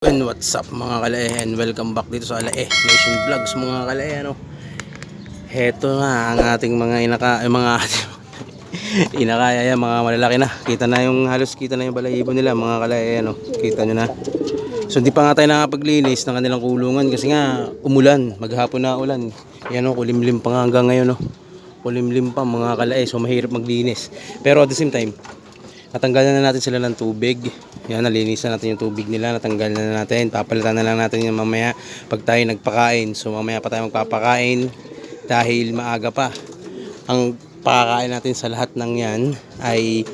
And what's up mga kalae and welcome back dito sa Alae Nation Vlogs mga kalae ano. Heto na ang ating mga inaka eh, mga inakaya yan mga malalaki na. Kita na yung halos kita na yung balahibo nila mga kalae ano. Kita nyo na. So hindi pa nga tayo nakapaglinis ng kanilang kulungan kasi nga umulan, maghapon na ulan. Yan o, kulimlim pa nga hanggang ngayon o. Kulimlim pa mga kalae so mahirap maglinis. Pero at the same time, Natanggalan na natin sila ng tubig. Yan, nalinisan natin yung tubig nila. Natanggalan na natin. Papalitan na lang natin yung mamaya pag tayo nagpakain. So mamaya pa tayo magpapakain dahil maaga pa. Ang pakakain natin sa lahat ng yan ay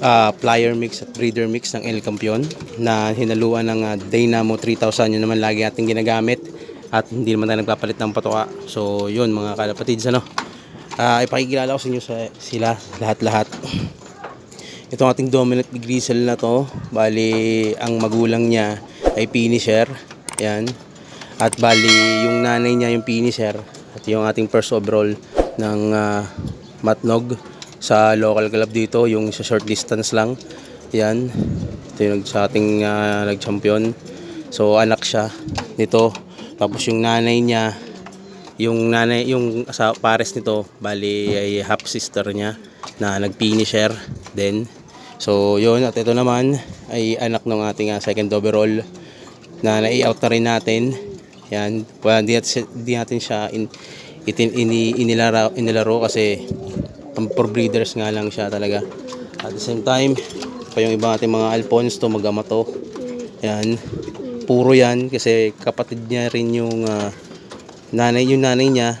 ah, plier mix at breeder mix ng El Campion na hinaluan ng ah, Dynamo 3000. Yun naman lagi ating ginagamit at hindi naman tayo nagpapalit ng patoka. So yun mga kalapatids ano. Ah, ipakikilala ko sa inyo sa, sila lahat-lahat. Itong ating dominant grisel na to, bali ang magulang niya ay finisher. Yan. At bali yung nanay niya yung finisher at yung ating first overall ng ah, Matnog sa local club dito, yung sa short distance lang. Yan. Ito yung sa ating ah, nag-champion. So anak siya nito. Tapos yung nanay niya yung nanay yung sa pares nito bali ay half sister niya na nag-finisher din so yun at ito naman ay anak ng ating ah, second overall na nai-out na rin natin. Yan well, di, di natin siya in, itin, ini, inilaro, inilaro kasi for breeders nga lang siya talaga. At the same time pa yung ibang ating mga alphons to magama to yan puro yan kasi kapatid niya rin yung ah, nanay yung nanay niya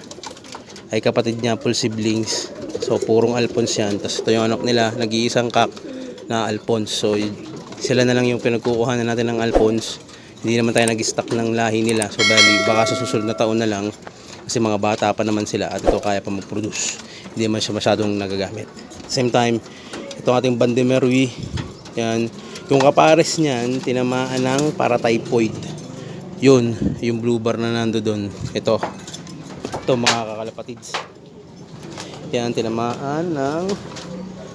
ay kapatid niya full siblings. So purong Alphonse yan. Tapos ito yung anak nila nag-iisang kak na Alphonse so sila na lang yung pinagkukuha na natin ng Alphonse hindi naman tayo nag-stock ng lahi nila so bali baka sa susunod na taon na lang kasi mga bata pa naman sila at ito kaya pa mag-produce hindi naman siya masyadong nagagamit same time itong ating Bandemerwi yan yung kapares niyan tinamaan ng para typhoid yun, yung blue bar na nando doon. Ito. Ito mga kakalapatids. Yan, tinamaan ng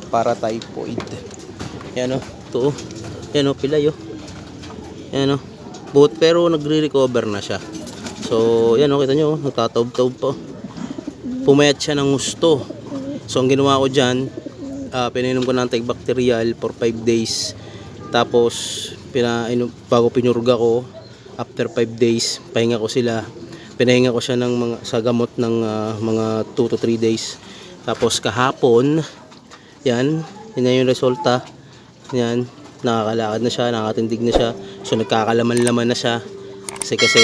paratyphoid. Yan o, ito o. Yan o, pilay o. Yan o. But, pero nagre-recover na siya. So, yan o, kita nyo, nagtataob-taob pa. Pumayat siya ng gusto. So, ang ginawa ko dyan, ah, pinainom ko ng antibacterial for 5 days. Tapos, pinainom, bago pinurga ko, after 5 days, pahinga ko sila. Pinahinga ko siya ng mga, sa gamot ng ah, mga 2 to 3 days. Tapos kahapon, yan, na yung resulta. Yan, nakakalakad na siya, nakakatindig na siya. So nagkakalaman-laman na siya. Kasi kasi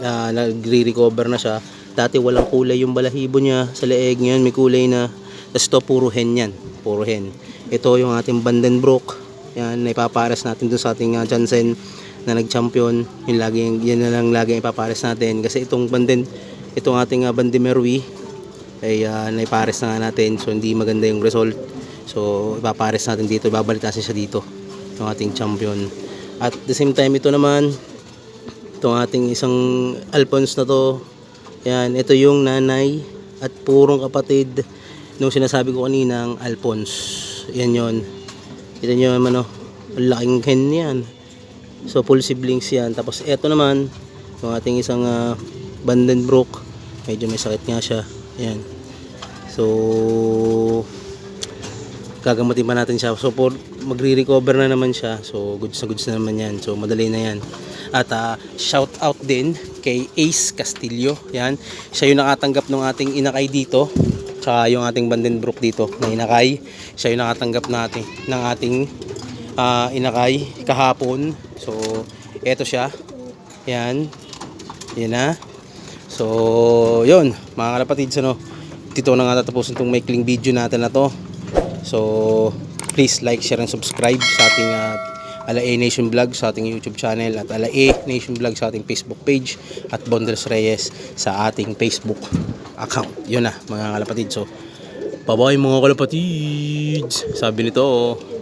ah, nagre-recover na siya. Dati walang kulay yung balahibo niya sa leeg ngayon, may kulay na. Tapos ito puro hen yan, puro hen. Ito yung ating Vandenbroek. Yan, naipapares natin dun sa ating ah, Jansen na nag-champion. Yung lagi, yan na lang lagi ipapares natin. Kasi itong Banden, itong ating uh, Bandemerwi, ay uh, naipares na natin. So, hindi maganda yung result. So, ipapares natin dito. Ibabalitasin siya dito. Yung ating champion. At the same time, ito naman, itong ating isang Alphonse na to. Yan, ito yung nanay at purong kapatid nung sinasabi ko kanina ang Alphonse. Yan yon. Kita nyo naman oh, ang laking hen yan. So full siblings yan. Tapos eto naman, yung ating isang uh, Vandenbroek. Medyo may sakit nga siya. Yan. So gagamutin pa natin siya. So for, magre-recover na naman siya. So goods na goods na naman yan. So madali na yan. At ah, shout out din kay Ace Castillo. Yan. Siya yung nakatanggap ng ating inakay dito. Tsaka yung ating Vandenbroek dito na inakay. Siya yung nakatanggap natin ng ating ah, inakay kahapon. So eto siya. Yan. Yan na. So, yun, mga kalapatids, ano, dito na nga tatapusin itong maikling video natin na to. So, please like, share, and subscribe sa ating uh, Alae Nation Vlog sa ating YouTube channel at Alae Nation Vlog sa ating Facebook page at Bondres Reyes sa ating Facebook account. Yun na, mga kalapatids. So, bye-bye mga kalapatids! Sabi nito, oh.